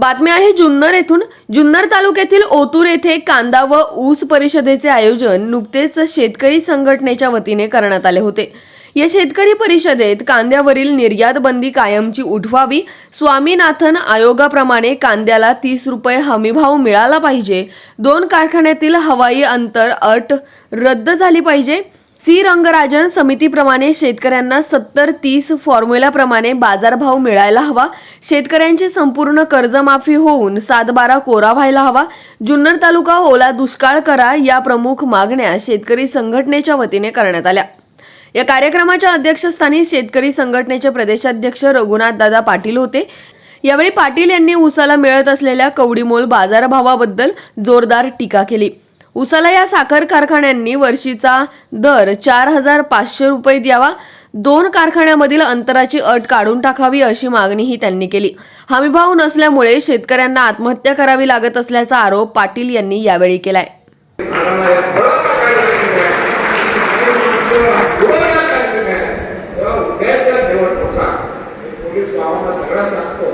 बातमी आहे जुन्नर येथून. जुन्नर तालुक्यातील ओतूर येथे कांदा व ऊस परिषदेचे आयोजन नुकतेच शेतकरी संघटनेच्या वतीने करण्यात आले होते. या शेतकरी परिषदेत कांद्यावरील निर्यात बंदी कायमची उठवावी स्वामीनाथन आयोगाप्रमाणे कांद्याला तीस रुपये हमीभाव मिळाला पाहिजे दोन कारखान्यातील हवाई अंतर अट रद्द झाली पाहिजे सी रंगराजन समितीप्रमाणे शेतकऱ्यांना सत्तर तीस फॉर्म्युलाप्रमाणे बाजारभाव मिळायला हवा. शेतकऱ्यांची संपूर्ण कर्जमाफी होऊन सातबारा कोरा व्हायला हवा. जुन्नर तालुका ओला दुष्काळ करा या प्रमुख मागण्या शेतकरी संघटनेच्या वतीने करण्यात आल्या. या कार्यक्रमाच्या अध्यक्षस्थानी शेतकरी संघटनेचे प्रदेशाध्यक्ष रघुनाथ दादा पाटील होते. यावेळी पाटील यांनी उसाला मिळत असलेल्या कवडीमोल बाजारभावाबद्दल जोरदार टीका केली. उसाला या साखर कारखान्यांनी वर्षीचा दर चार हजार पाचशे रुपये द्यावा. दोन कारखान्यामधील अंतराची अट काढून टाकावी अशी मागणीही त्यांनी केली. हमीभाव नसल्यामुळे शेतकऱ्यांना आत्महत्या करावी लागत असल्याचा आरोप पाटील यांनी यावेळी केलाय झाडाला या फळाचा काय लागलेला आहे आणि माणसाला फुलाला लागलेला आहे तेव्हा उद्याच्या निवडणुका मी पोलीस भावांना सगळ्या सांगतो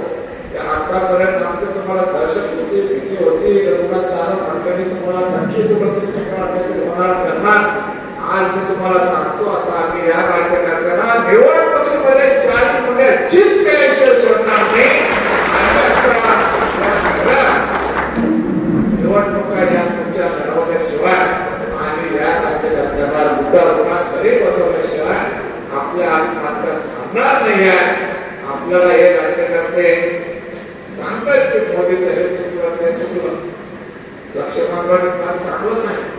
की आतापर्यंत आमचं तुम्हाला दहशत होती भीती होती रघुनाथ दादा फडकणी तुम्हाला नक्की कुठं तरी तुम्हाला काहीतरी होणार करणार आज मी तुम्हाला सांगतो आता आम्ही या राज्यकर्त्यांना निवडणुकीमध्ये चार मुले जीत केल्याशिवाय सोडणार नाही आणि आता या सगळ्या निवडणुका या तुमच्या लढवण्याशिवाय आणि या राज्यकर्त्यांना लुटा गुन्हा घरी बसवल्याशिवाय आपल्या आत्महत्या थांबणार नाही आहे आपल्याला हे राज्यकर्ते सांगतात की मोदीचं हे चुकलं ते चुकलं लक्ष्मण फार चांगलं सांग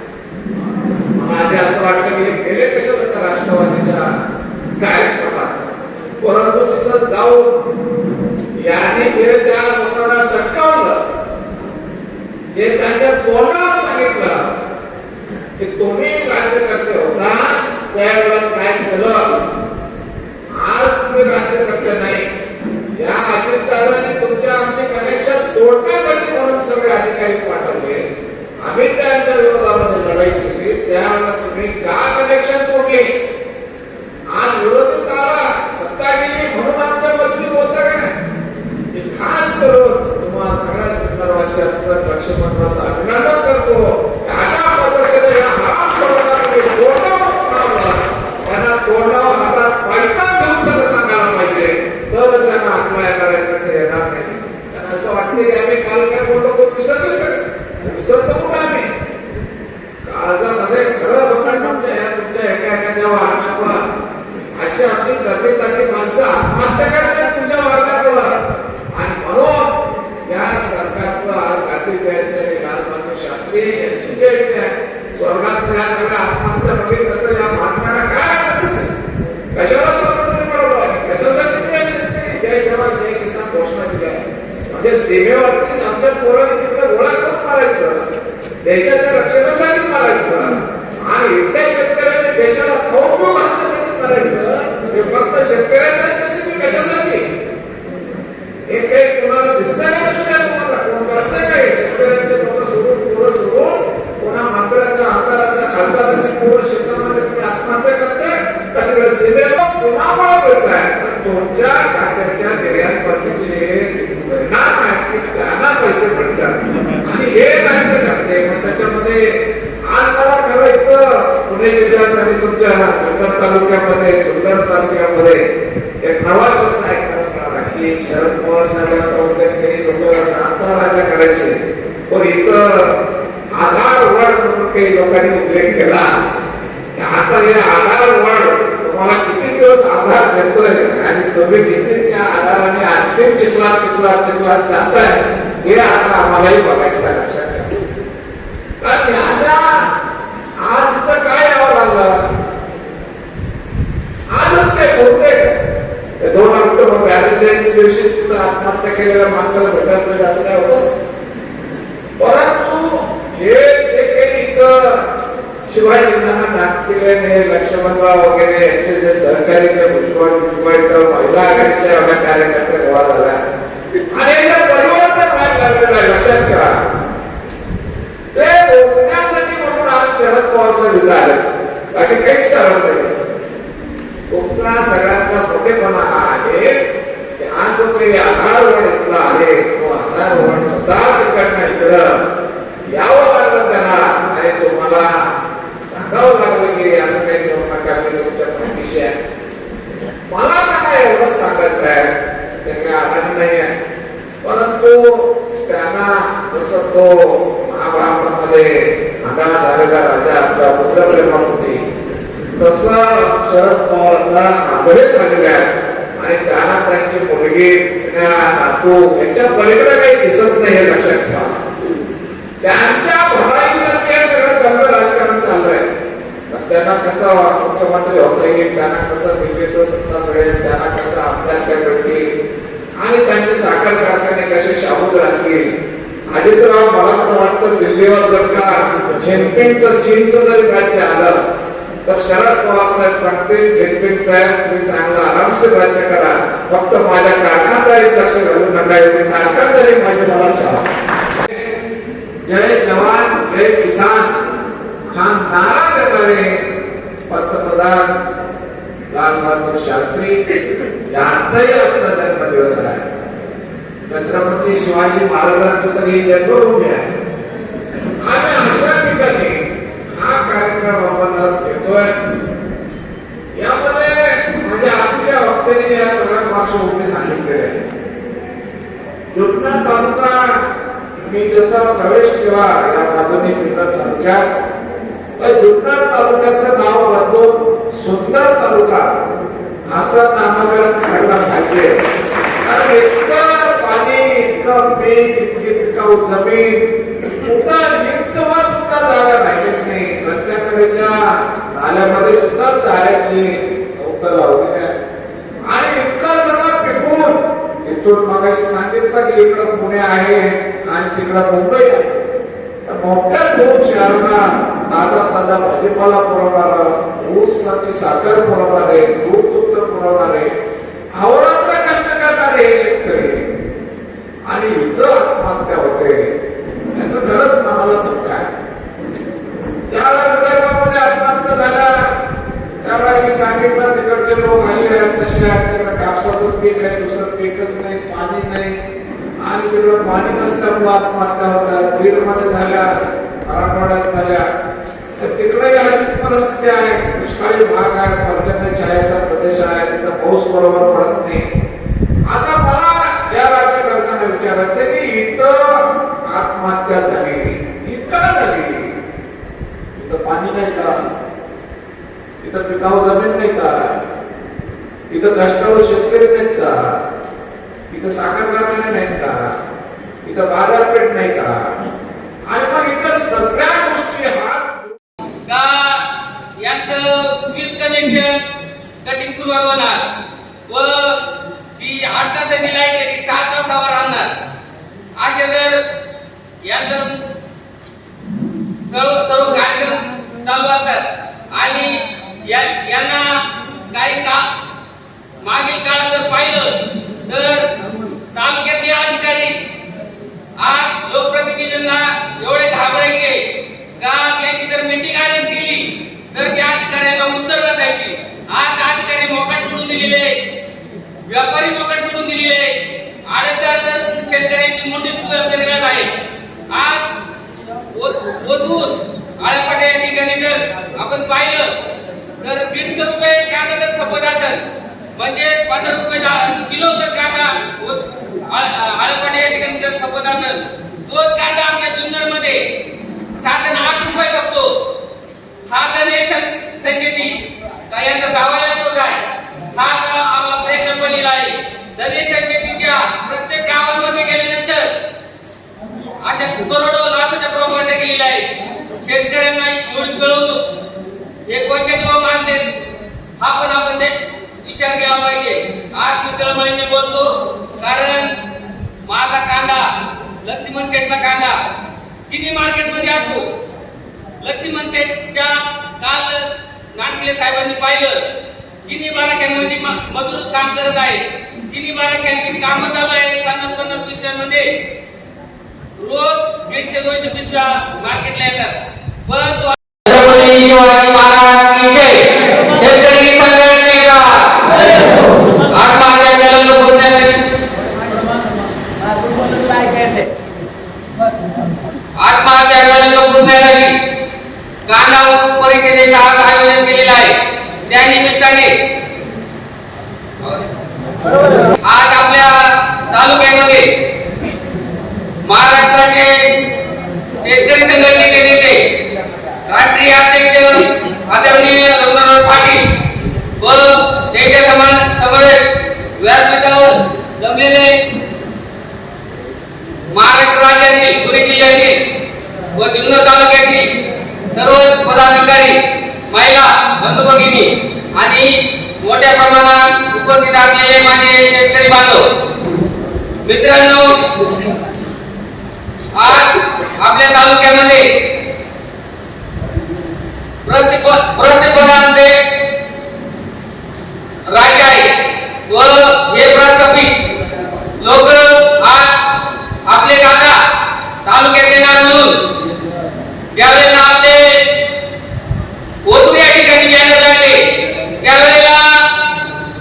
मला आधी असं वाटतं की हे गेले कशाला त्या राष्ट्रवादीच्या कार्यक्रमात परंतु तिथं जाऊन यांनी जे त्या लोकांना सटकावलं जे त्यांच्या तोंडावर सांगितलं की तुम्ही राज्यकर्ते होता त्यावेळेला काय केलं आज तुम्ही राज्यकर्ते नाही या अजितदादांनी तुमच्या आमचे कनेक्शन तोडण्यासाठी म्हणून सगळे अधिकारी पाठवले आम्ही त्यांच्या विरोधामध्ये लढाई केली त्यावेळेला तुम्ही का कनेक्शन तोडले आज विरोधीत आला सत्ता गेली म्हणून आमच्या बाजूने बोलता काय मी खास करून तुम्हा सगळ्या जुन्नरवासियांचं लक्ष्मणरावचं अभिनंदन करतो की अशा पद्धतीने या महापौराला तुम्ही तोंडावर लावला त्यांना तोंडावर हातात पैठा घेऊन सगळं सांगायला पाहिजे तरच त्यांना आत्महत्या करायचं ते येणार नाही त्यांना असं वाटते की आम्ही काल काय बोललो तो विसरले सगळं विसरतो कुठं आम्ही काळजामध्ये खरं बघायचं आमच्या या तुमच्या एका एखाद्या वाहनामुळं अशी आमची गर्दी तगडी माणसं आत्महत्या करतात तुमच्या वागण्यामुळं आणि म्हणून या सरकारचं आज गांधी जयंती आणि लाल बहादूर शास्त्री यांची जयंती आहे स्वर्गात या सगळ्या आत्महत्या बघितलं तर या महात्म्याला काय वाटत असेल कशाला स्वातंत्र्य मिळवलं आहे कशासाठी मी या शेतकरी जय जवान जय किसान घोषणा दिल्या सीमेवरतीच आमच्या पोरांनी तिकडे गोळा करून मारायचं. देशाच्या रक्षणासाठी मारायचं. आणि एकट्या शेतकऱ्याने देशाला खाऊ घालण्यासाठी मारायचं. हे फक्त शेतकऱ्यांच्या हितासाठी कशासाठी? हे काही कोणाला दिसतं का तुमच्या तुम्हाला? कोण करतंय काय? शेतकऱ्यांचे लोक सोडून पोरं सोडून कोणा मंत्र्याचा आमदाराचा खासदाराची पोरं शेतामध्ये तुम्ही आत्महत्या करताय? का तिकडे सीमेवर कोणामुळे करताय तर तुमच्या खात्याच्या निर्यात बंदीचे परिणाम आहेत की त्यांना पैसे मिळतात आणि हे राज्य करते मग त्याच्यामध्ये आज मला खरं इथं पुणे जिल्ह्यात आणि तुमच्या जुन्नर तालुक्यामध्ये सुंदर तालुक्यामध्ये एक नवा शब्द ऐकण्यात मिळाला की शरद पवार साहेबांचा उल्लेख काही लोक आंतरराज्य करायचे पण इथं आधार वड म्हणून काही लोकांनी उल्लेख केला. आता हे आधार वड तुम्हाला किती दिवस आधार देतोय आणि तुम्ही किती त्या आधाराने आणखी चिखलात चिखलात चिखलात जाताय हे आता आम्हालाही बघायचं लक्षात घ्या. कारण यांना आज इथं काय यावं लागलं? आजच काय बोलते दोन ऑक्टोबर गांधी जयंती दिवशी आत्महत्या केलेल्या माणसाला भेटायला असं काय होतं परंतु हे जे काही इथं शिवाजींना नागतिले लक्ष्मणराव वगैरे यांचे जे सहकारी महिला आघाडीच्या एवढ्या कार्यकर्ते गोळा झाला. आणि परिवर्तन लागलेलं आहे लक्षात घ्या ते रोखण्यासाठी म्हणून आज शरद पवार साहेब इथं आले. बाकी काहीच कारण नाही. तुमचा सगळ्यांचा मोठेपणा हा आहे की हा जो काही आधार वर इथला आहे तो आधार पदारोहण स्वतः तिकडनं इकडं यावं लागलं त्यांना. आणि तुम्हाला सांगावं लागलं की असं काही करू नका मी तुमच्या पाठीशी आहे मला त्यांना एवढं सांगत आहे ते काही अडाणी नाही आहे. परंतु त्यांना जसं तो महाभारतामध्ये आंधळा झालेला राजा आपल्या पुत्रप्रेमापोटी तसा शरद पवार आता आंधळे झालेले आहेत. आणि त्यांना त्यांची मुलगी नातू यांच्या पलीकडे काही दिसत नाही हे लक्षात ठेवा. त्यांच्या भराईसाठी हे सगळं त्यांचं राजकारण चाललंय तर त्यांना कसा मुख्यमंत्री होता येईल त्यांना कसं दिल्लीचा सत्ता मिळेल त्यांना कसं आमदारच्या मिळतील आणि त्यांचे साखर कारखाने कसे शाबूत राहतील? आदित्यराव मला तर वाटतं दिल्लीवर जर का झेनपिंगचं चीनचं जरी राज्य आलं तर शरद पवार साहेब सांगतील झेनपिंग साहेब तुम्ही चांगलं आरामशीर राज्य करा. फक्त माझ्या कारखानदारीत लक्ष घालू नका एवढी कारखानदारी माझी मला जय जवान जय किसान. हा नारा देणारे पंतप्रधान लाल बहादूर शास्त्री यांचाही आजचा जन्मदिवस आहे. छत्रपती शिवाजी महाराजांचं तर ही जन्मभूमी आहे. आणि अशा ठिकाणी हा कार्यक्रम आपण आज घेतोय. यामध्ये माझ्या आमच्या वक्त्याने या सगळ्या पार्श्वभूमी सांगितलेले आहे. जुन्नर तालुका मी जसा प्रवेश केला या बाजूने जुन्नर तालुक्यात तर जुन्नर तालुक्याचं नाव तालुका असं नामकरण करायला पाहिजे. कारण इतकं पाणी इतकं पीक इतकी पिकाऊ जमीन कुठं निमचवा सुद्धा जागा राहिली नाही. रस्त्याकडेच्या नाल्यामध्ये सुद्धा चाऱ्याची अवतल लावलेली आहे आणि इतकं सगळं पिकून तिथून मगाशी सांगितलं की इकडं पुणे आहे आणि तिकडं मुंबई आहे. मोठ्या दोन शहरांना ताजा ताजा भाजीपाला पुरवणार ऊसाची साखर पुरवणारे दूध दुग्ध पुरवणारे अहोरात्र कष्ट करणारे हे शेतकरी. आणि इथं आत्महत्या होते. याचं खरंच मनाला दुःख आहे. त्यावेळेला विदर्भामध्ये आत्महत्या झाल्या. त्यावेळेला मी सांगितलं तिकडचे लोक असे आहेत तसे आहेत. त्यांना कापसाचं पीक आहे दुसरं पीकच नाही पाणी नाही. आणि तिकडं पाणी नसल्यामुळे आत्महत्या होतात. बीडमध्ये झाल्या मराठवाड्यात झाल्या. तर तिकडे अशीच परिस्थिती आहे. दुष्काळी भाग आहे पर्जन्य छायाचा प्रदेश आहे तिथं पाऊस बरोबर पडत नाही. आता मला या राज्यकर्त्यांना विचारायचं की इथं आत्महत्या झाली ही का झाली. इथं पाणी नाही का? इथं पिकाऊ जमीन नाही का? इथं कष्टाळू शेतकरी नाहीत का? इथं साखर कारखाने नाहीत का? इथं बाजारपेठ नाही का? आणि मग इथं सगळ्या गोष्टी हात का यांचं वीज कनेक्शन कटिंग सुरुवात होणार व जी आठ तासाची लाइट आहे ती सहा तासावर आणणार असे जर यांचं सर्व सर्व कार्यक्रम चालू असतात आणि यांना काही का मागील काळात जर पाहिलं तर तालुक्यातले अधिकारी आज लोकप्रतिनिधींना एवढे घाबरायचे का? त्यांची जर मीटिंग आली केली तर त्या अधिकाऱ्यांना उत्तर नसायची आज अधिकारी मोकाट मिळून दिलेले व्यापारी मोकाट मिळून दिलेले आडेदार तर शेतकऱ्यांची मोठी वेगळ्याच आहे आज ओतूर आळेपाटे या ठिकाणी जर आपण पाहिलं तर दीडशे रुपये कांदा जर खपत असेल म्हणजे पंधरा रुपये दहा किलो जर कांदा ओत- या ठिकाणी जर खपत असेल तोच कांदा आपल्या जुन्नरमध्ये सात आणि आठ रुपये खपतो. सात आणि एक सं- संचेती. का यांचा दावा येतो काय? हा का आम्हाला प्रश्न बनलेला आहे दरेश संचेतीच्या प्रत्येक गावामध्ये गेल्यानंतर अशा करोडो लाखाच्या प्रॉपर्टी केलेल्या आहे. शेतकऱ्यांना एवढी कळवणूक एक कोणत्या जेव्हा मानते हा पण आपण ते विचार केला पाहिजे. आज मी तळमळीने बोलतो कारण माझा कांदा लक्ष्मण शेठचा कांदा. किती मार्केटमध्ये असतो? लक्ष्मण शेठच्या काल नानकिले साहेबांनी पाहिलं. तिन्ही बाराख्यांमध्ये मजूर काम करत आहे तिन्ही बाराख्यांची कामं चालू आहे पन्नास पन्नास पिशव्यांमध्ये. रोज दीडशे दोनशे पिशव्या मार्केटला येतात. पण तो छत्रपती शिवाजी महाराज की जय शेतकरी संघटनेला आत्महत्या केलेलं बोलण्यासाठी आज आपल्या तालुक्यामध्ये महाराष्ट्राचे शेतकरी संघटनेचे नेते राष्ट्रीय अध्यक्ष आदरणीय रघुनाथ पाटील व त्यांच्या समान समवेत व्यासपीठावर जमलेले महाराष्ट्र राज्यातील पुणे जिल्ह्यातील व जुन्नर तालुक्यातील सर्व पदाधिकारी महिला बंधू भगिनी आणि मोठ्या प्रमाणात उपस्थित असलेले माझे शेतकरी बांधव मित्रांनो आपल्या तालुक्यामध्ये प्रतिपदांचे राजा आहे व हे प्रस्थापित लोक आज आपले काका तालुक्यात येणार म्हणून ज्यावेळेला आपले ओतूर या ठिकाणी बॅनर लागले त्यावेळेला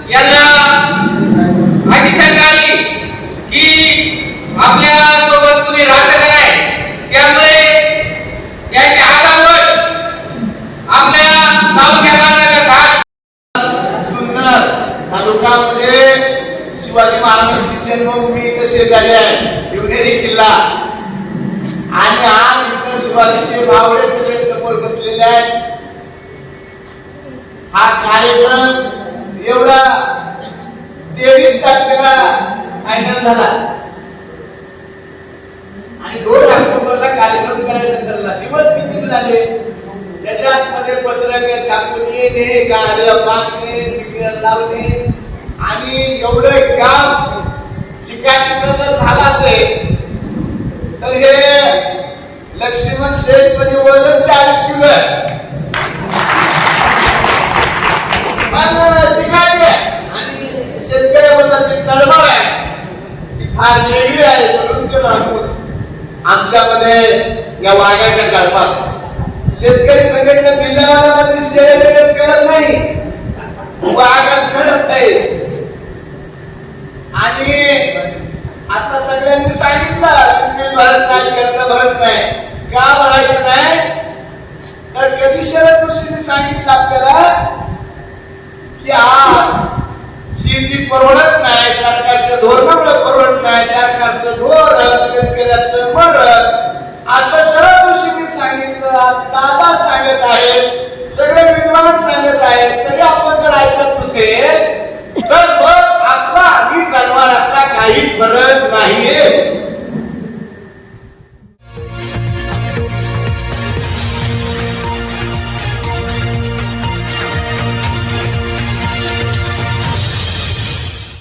यांना अशी शंका आली की आपल्यासोबत तुम्ही राहता का नाही त्यामुळे त्यांच्या हातावर आपल्या तालुक्यात आणण्याचा घाट जुन्नर तालुक्यामध्ये शिवाजी महाराजांची जन्मभूमी इथं शेजारी आहे शिवनेरी किल्ला आणि आज इथं बावडे सगळे समोर बसलेले आहेत. हा कार्यक्रम एवढा तेवीस तारखेला फायनल झाला. आणि दोन ऑक्टोबरला कार्यक्रम करायला ठरला. दिवस किती झाले त्याच्या आतमध्ये पत्रक छापून येणे गाड्या बांधणे पिकर लावणे. आणि एवढं काम चिकाटीचं जर झालं असेल तर हे लक्ष्मण शेठमध्ये वजन चाळीस किलो आहे. आहे. आणि शेतकऱ्याबद्दल जी तळमळ आहे ती फार वेगळी आहे म्हणून ते माणूस आमच्यामध्ये या वाघाच्या कळपात शेतकरी संघटना बिल्लावाल्यामध्ये शेअर मिळत करत नाही. वाघात घडत नाही आणि आता सगळ्यांनी सांगितलं भरत नाही करता भरत नाही. का भरायचं नाही? तर कधी शरद ऋषीने सांगितलं आपल्याला की आज शेती परवडत नाही सरकारचं धोरणामुळे परवडत नाही सरकारचं धोरण शेतकऱ्याचं मरण. आता सरळ ऋषीने सांगितलं दादा सांगत आहेत सगळे विद्वान सांगत आहेत तरी आपण जर ऐकत नसेल तर मग आपला आधी जन्माला काहीच फरक नाहीये.